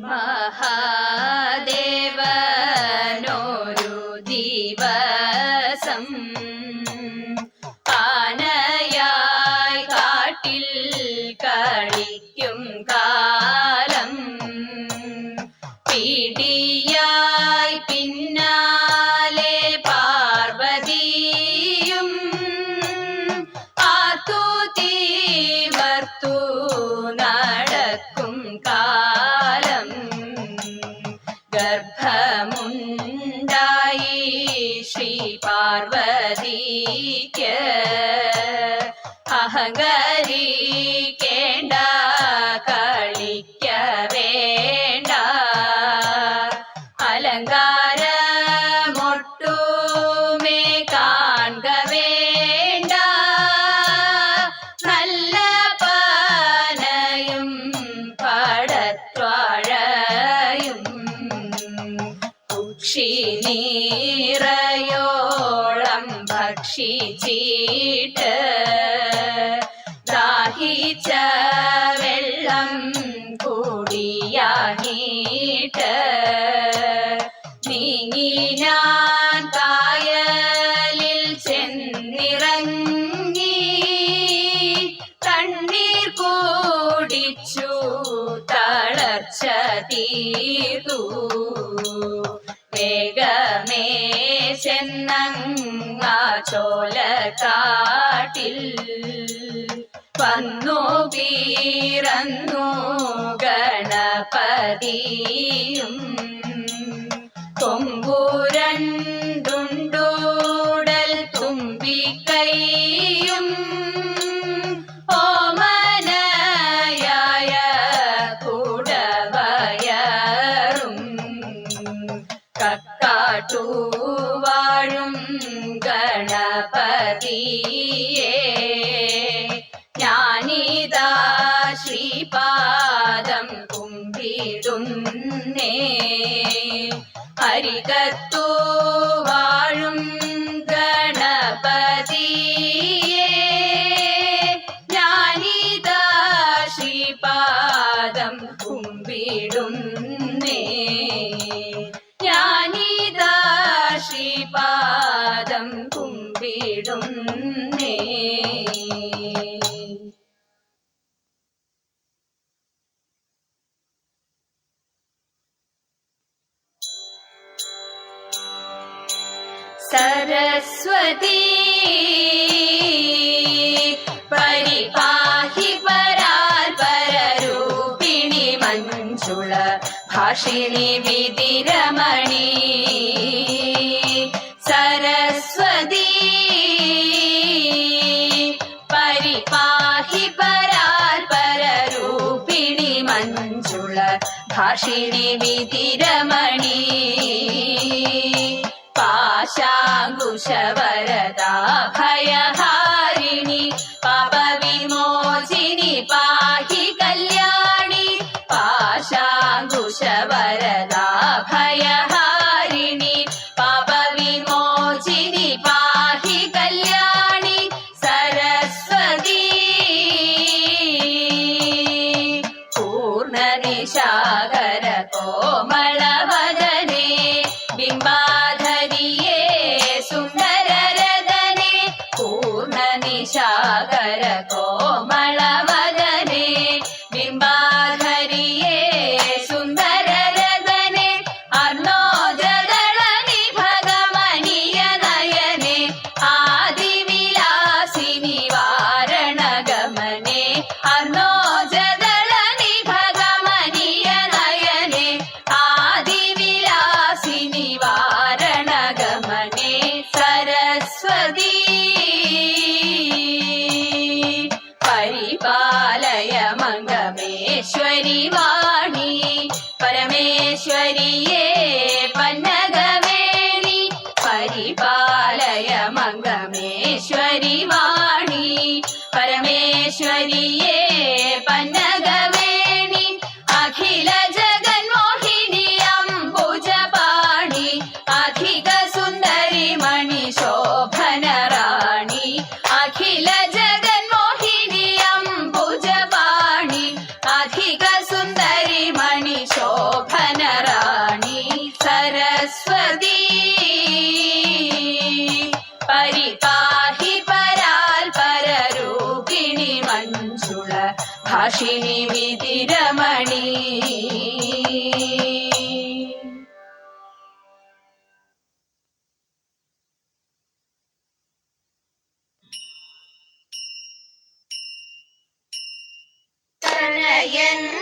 ಮಹಾ हगरी के be सरस्वती परिपाहि पराल् पररूपिणि मञ्जुळ भाषिणि विदिरमणि सरस्वती परिपाहि पराल् पररूपिणि मञ्जुळ भाषिणि विदिर आङ्कुशवरदा भयः என்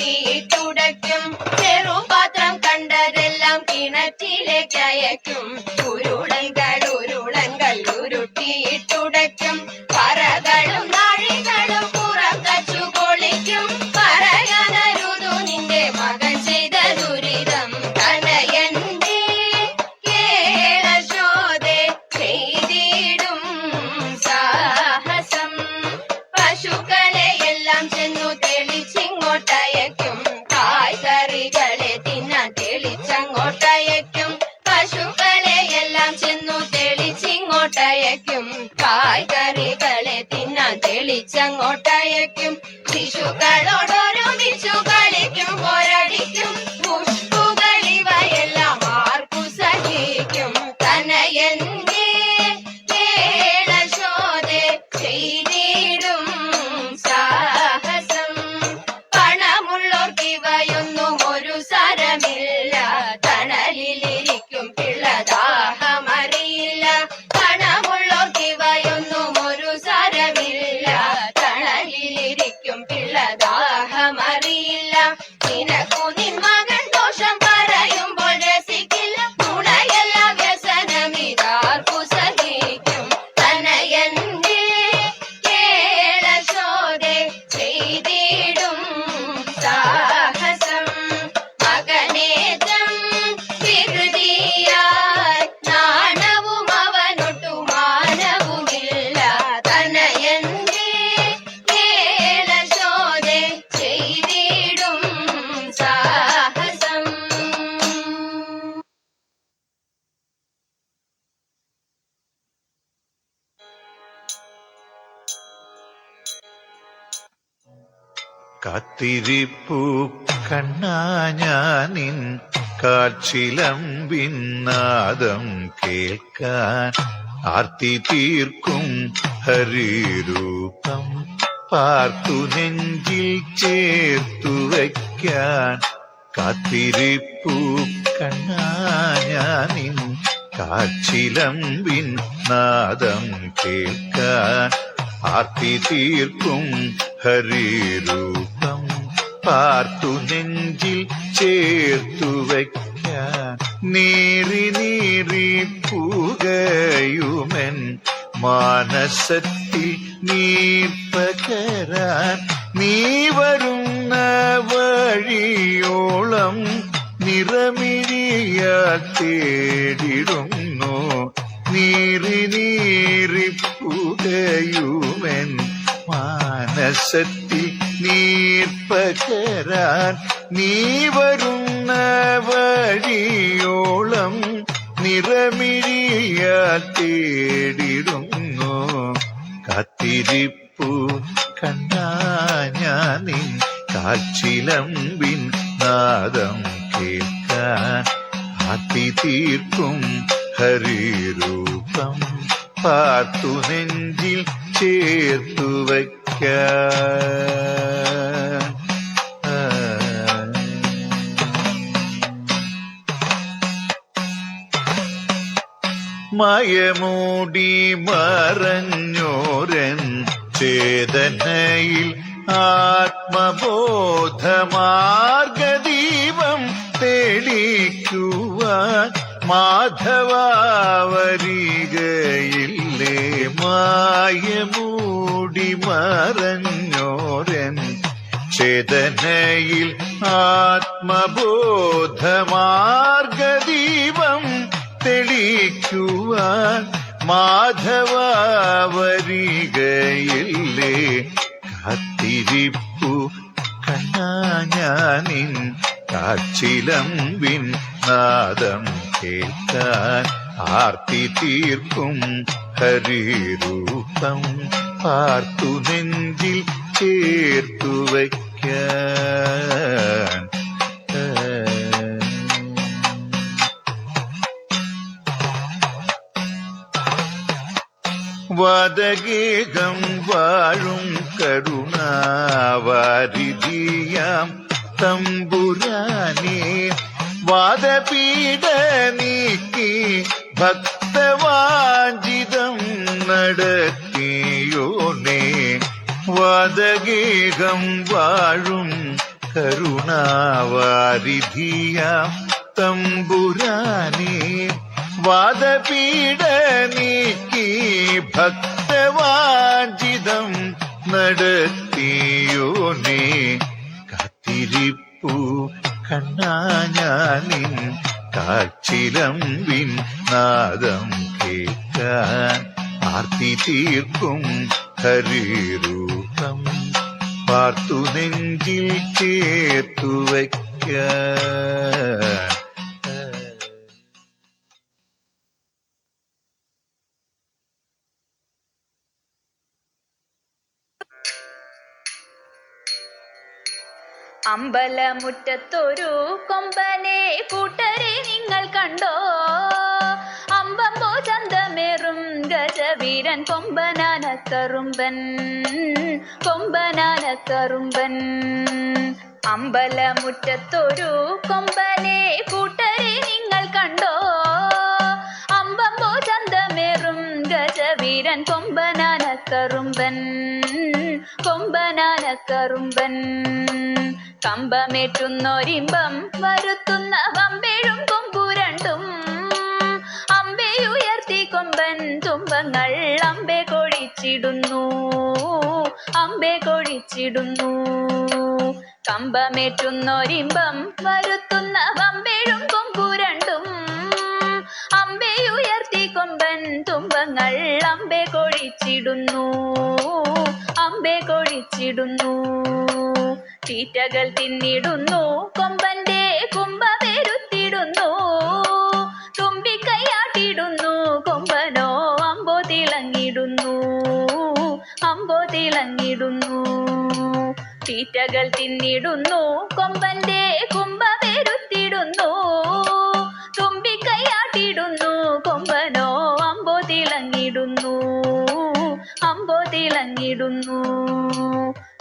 തീയിട്ടുടയ്ക്കും. ചെറുപാത്രം കണ്ടതെല്ലാം കിണറ്റിലേക്ക് അയക്കും തിരിച്ചങ്ങോട്ടയക്കും ശിശുക്കളോടൊരു കാത്തിരിപ്പു കണ്ണാഞ്ഞാനിൻ കാച്ചിലമ്പിന്നാദം കേൾക്കാൻ ആർത്തി തീർക്കും ഹരിരൂപം. പാർത്തു നെഞ്ചിൽ ചേർത്തു വയ്ക്കാൻ കാത്തിരിപ്പൂ. കണ്ണാഞ്ഞാനിൻ കാച്ചിലമ്പിൻ നാദം കേൾക്കാൻ ആർത്തി തീർക്കും ഹരിരൂപം. പാർത്തു നെഞ്ചിൽ ചേർത്തു വയ്ക്കാൻ നീറി നീറി പുകയുമൻ മാനസത്തിൽ നീപ്പകരാൻ നീ വരുന്ന വഴിയോളം നിറമിഴിയാൽ തേടിടുന്നു. നീറി നീറി പുകയുമൻ മാനസത്തിൽ നീർപ്പകരാൻ നീ വരുന്ന വഴിയോളം നിറമിഴിയാൽ തേടിടുന്നു കത്തിരിപ്പു കണ്ണാഞ്ഞാനിൻ കാച്ചിലമ്പിൻ നാദം കേൾക്കാൻ അതി തീർക്കും ഹരിരൂപം പാർത്തു നെഞ്ചിൽ ചേർത്തു വയ്ക്കും. മയമൂടി മറഞ്ഞോരൻ ചേതനയിൽ ആത്മബോധമാർഗദീപം തെളിക്കുവാൻ മാധവാവരികയില്ലേ മായമൂടി മറഞ്ഞോരൻ ചേതനയിൽ ആത്മബോധമാർഗദീപം തെളിക്കുവാൻ മാധവരികയില്ലേ കാത്തിരിപ്പു കണ്ണാഞ്ഞാനിൻ കാച്ചിലമ്പിൻ നാദം കേൾക്കാൻ ആർത്തി തീർക്കും ഹരിരൂപം പാർത്തു നെഞ്ചിൽ ചേർത്തു വയ്ക്കാൻ വദഗേഹം വാഴും കരുണാവാരിധിയാം തമ്പുരാനേ വാദപീഠ നീക്കി ഭക്തവാഞ്ചിതം നടത്തിയോനേ വാദഗേഹം വാഴും കരുണാവാരിധിയാം തമ്പുരാനേ. വാദപീഠ നീക്കി ഭക്തവാഞ്ചിതം നടത്തിയോനേ കാത്തിരിപ്പു കണ്ണാഞ്ഞാനിൻ കാച്ചിലമ്പിൻ നാദം കേൾക്കാൻ ആർത്തി തീർക്കും ഹരിരൂപം. പാർത്തു നെഞ്ചിൽ ചേർത്തു വയ്ക്കാൻ അമ്പലമുറ്റത്തൊരു കൊമ്പനെ കൂട്ടരെ നിങ്ങൾ കണ്ടോ? അമ്പമ്പോ ചന്തമേറും ഗജവീരൻ കൊമ്പനാനത്തറുമ്പൻ കൊമ്പനാനത്തറുമ്പൻ. അമ്പലമുറ്റത്തൊരു കൊമ്പനെ കൂട്ടരെ നിങ്ങൾ കണ്ടോ? അമ്പമ്പോ ചന്തമേറും ഗജവീരൻ കൊമ്പനാനത്തറുമ്പൻ കൊമ്പനാനക്കറുമ്പൻ കമ്പമേറ്റുന്നൊരിമ്പം വരുത്തുന്ന വമ്പേഴും കൊമ്പുരണ്ടും. അമ്പയുയർത്തി കൊമ്പൻ തുമ്പങ്ങൾ അമ്പെ കൊഴിച്ചിടുന്നു. അമ്പെ കൊഴിച്ചിടുന്നു. കമ്പമേറ്റുന്നൊരിമ്പം വരുത്തുന്ന വമ്പേഴും കൊമ്പുരണ്ടും. അമ്പയുയർത്തി കൊമ്പൻ തുമ്പങ്ങൾ അമ്പെ കൊഴിച്ചിടുന്നു. അമ്പെ കൊഴിച്ചിടുന്നു. തീറ്റകൾ തിന്നിടുന്നു. കൊമ്പന്റെ കുമ്പ വരുത്തിടുന്നു തുമ്പിക്കൈയാട്ടിടുന്നു കൊമ്പനോ അമ്പോ തിളങ്ങിടുന്നു. അമ്പോ തിളങ്ങിടുന്നു. തീറ്റകൾ തിന്നിടുന്നു. കൊമ്പന്റെ കുമ്പ വരുത്തിടുന്നു തുമ്പിക്കൈയാട്ടിടുന്നു കൊമ്പനോ അമ്പോ തിളങ്ങിടുന്നു. അമ്പോ തിളങ്ങിടുന്നു.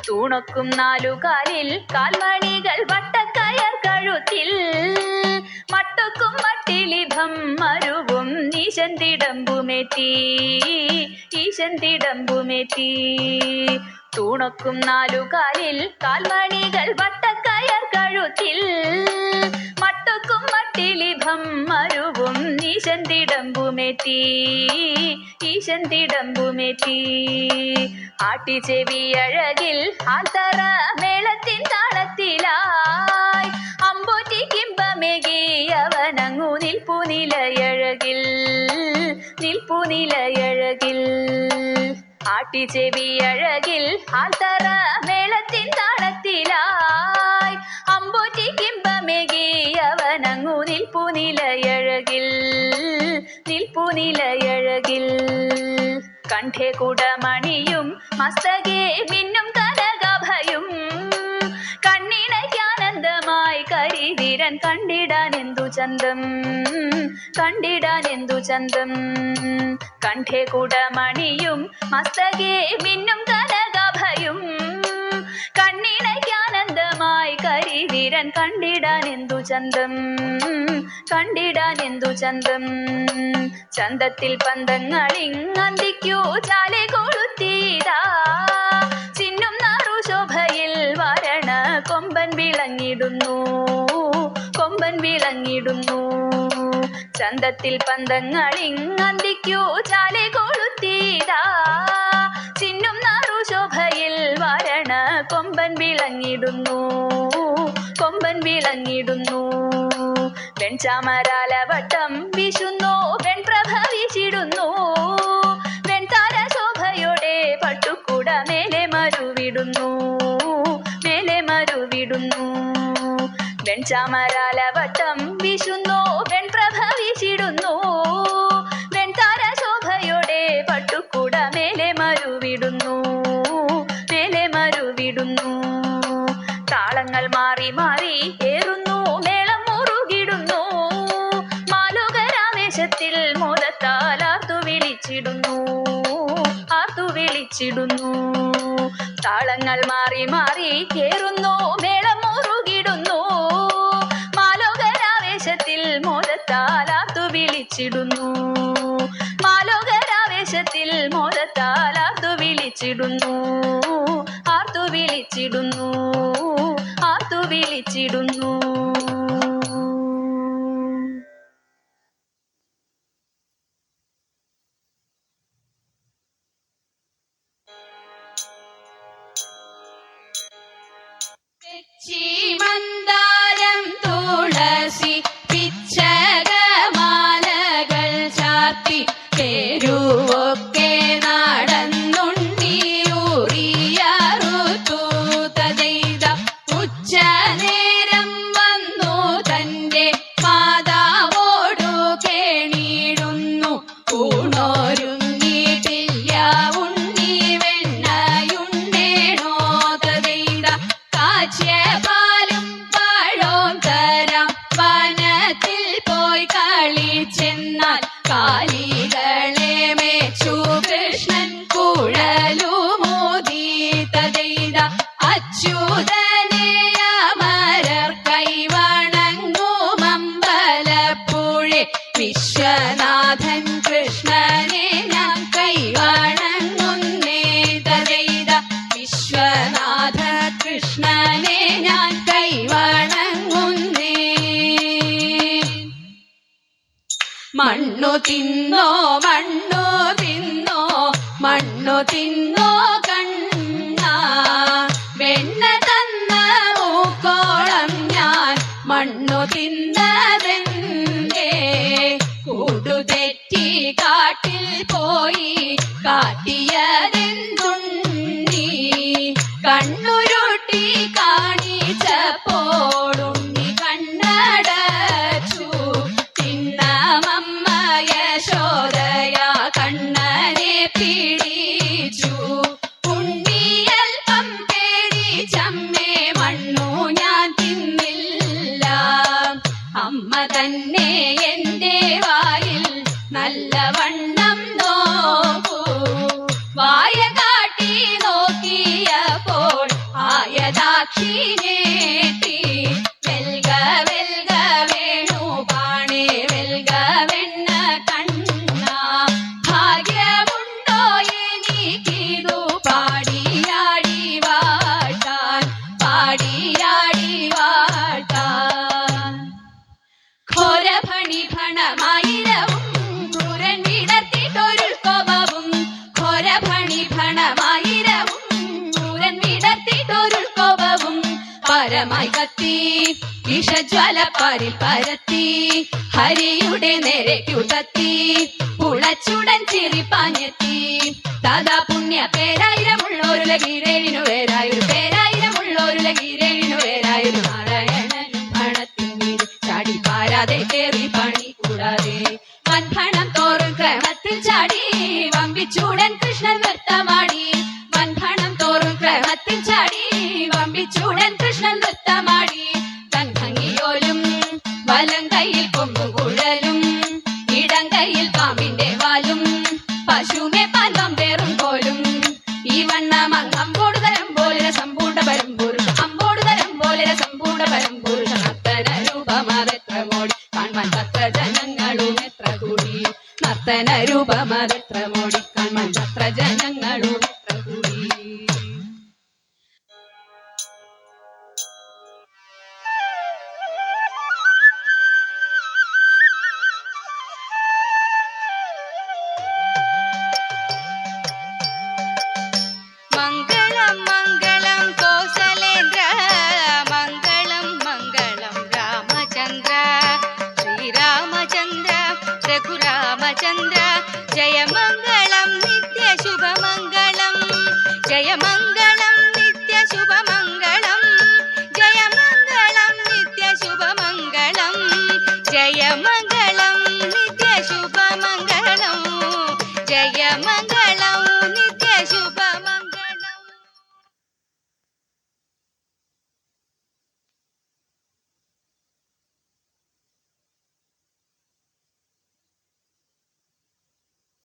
തൂണൊക്കും നാലുകാലിൽ കാൽമണികൾ വട്ടക്കയർ കഴുത്തിൽ. മട്ടൊക്കും മട്ടിലിഭം മരുവും ഈശൻ തിടമ്പുമേറ്റി ഈശൻ തിടമ്പുമേറ്റി തൂണൊക്കും നാലുകാലിൽ കാൽമണികൾ വട്ടക്കയർ കഴുത്തിൽ. മട്ടൊക്കും മട്ടിലിഭം മരുവും ഈശൻ തിടമ്പുമേറ്റി ഈശൻ ആട്ടിച്ചെവി അഴകിൽ ആൽത്തറ മേളത്തിൻ താളത്തിലായി. അമ്പോറ്റി കിമ്പമേകി അവനങ്ങു നിൽപ്പു നിലയഴകിൽ നിൽപ്പു നിലയഴകിൽ. ആട്ടിച്ചെവി അഴകിൽ ആൽത്തറ മേളത്തിൻ താളത്തിലായി. അമ്പോറ്റി കിംബമേകി അവനങ്ങു നിൽപ്പു നിലയഴകിൽ നിൽപ്പു നിലയഴകിൽ. കണ്ഠേ കുടമണിയും മസ്തകേ മിന്നും കനകഭയും കണ്ടിടാൻ എന്തു ചന്തം? കണ്ടിടാൻ എന്തു ചന്തം? കണ്ഠേ കുടമണിയും മസ്തകേ മിന്നും കനകഭയും. കണ്ണിണയ്ക്കാനന്ദമായി കരിവീരൻ കണ്ടിടാൻ എന്തു ചന്തം? കണ്ടിടാൻ എന്തു ചന്തം? ചന്തത്തിൽ പന്തങ്ങളിങ്ങന്തിക്കൂ ചാലെ ചന്തത്തിൽ പന്തങ്ങളിങ്ങന്തിക്കൂ ചാലെ കൊളുത്തീതാ ചിന്നും നാറു ശോഭയിൽ വരണ കൊമ്പൻ വിളങ്ങിടുന്നു കൊമ്പൻ വിളങ്ങിടുന്നു. വെൺചാമരാല വട്ടം വെൺപ്രഭ വെൺപ്രഭവിച്ചിടുന്നു വെൺതാര ശോഭയോടെ പട്ടുക്കുട മേലെ മരുവിടുന്നു മേലെ മരുവിടുന്നു. വെൺചാമരാലവട്ടം വിളിച്ചിടുന്നു. മന്ദാരം തുളസി മണ്ണു തിന്നോ മണ്ണു തിന്നോ മണ്ണു തിന്നോ തന്നെ എന്റെ വായിൽ നല്ലവണ്ണം മരമായി കത്തി വിഷജ്വലപ്പാരിൽ പരത്തി ഹരിയുടെ നേരെ കുടത്തി പുളച്ചുടൻ ചിരി പാഞ്ഞെത്തി. താതാ പുണ്യ പേരായിരമുള്ളോരുല കീഴേഴിനു പേരായൊരു പേരായിരമുള്ളോരുല കീഴേഴിനു പേരായൊരു ചൂടൻ ചാടി പാരാതെ കൂടാതെ. തോറും ക്രമത്തിൽ ചാടി വമ്പിച്ചൂടൻ കൃഷ്ണൻ തോറും ചാടി കൊത്തമാടി തൻ ഭംഗിയോലും വലം കയ്യിൽ കൊണ്ടുപോയി